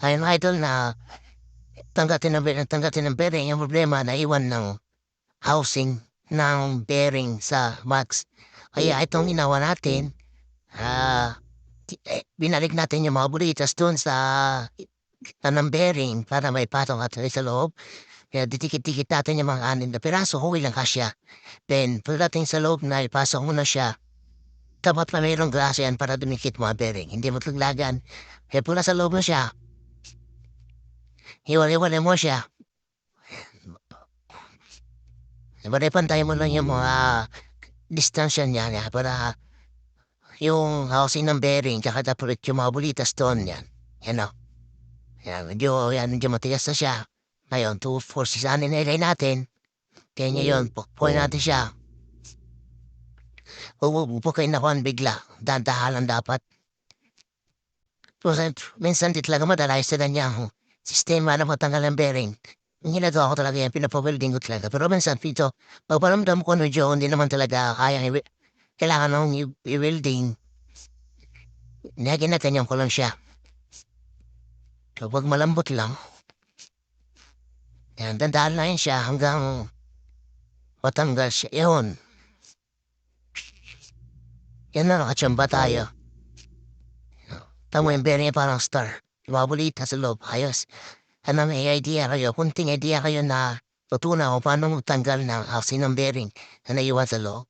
Ayun idol na tanggatin ng bearing, tanggatin ng bearing. Yung problema na iwan ng housing ng bearing sa max. Kaya itong ginawa natin, ah, eh, binalik natin yung mga bulitas doon sa ng bearing para may patong at sa loob. Kaya ditikit-tikit natin yung mga anin na piraso, okay lang kasya. Then, pagdating sa loob na ipasok mo na siya, dapat na mayroong grasa yan para dumikit mga bearing. Hindi mo taglagan. Kaya pula sa loob na siya, Hiwalay-walay mo siya. Ibalay pantay mo lang yung mga distansya niya niya para yung housing ng bearing tsaka tapos yung mga bulitas doon yan. Yan o. Yan, medyo, yan, medyo matigas na siya. Ngayon, 2, 4, 6, ano nilay natin. Kaya ngayon, pukpuin natin siya. Pupukain na kuhan bigla. Dandahalan dapat. Minsan di talaga madalay sa kanya sistema na matanggal ang bearing. Ginagawa ko talaga yan, pinapawelding ko talaga. Pero minsan, Pito, pagparamdam ko medyo hindi naman talaga kaya kailangan i- i-welding. Naginatayan ko lang siya. Kapag malambot lang, yan, dandaan lang yan siya hanggang matanggal siya. Yun. Yan na, nakachamba tayo. Tamo yung bearing parang star. Mabulita sa loob, ayos. Ano may idea kayo, kunting idea kayo na tutunan kung paano magtanggal ng housing ng bearing na naiwan sa loob.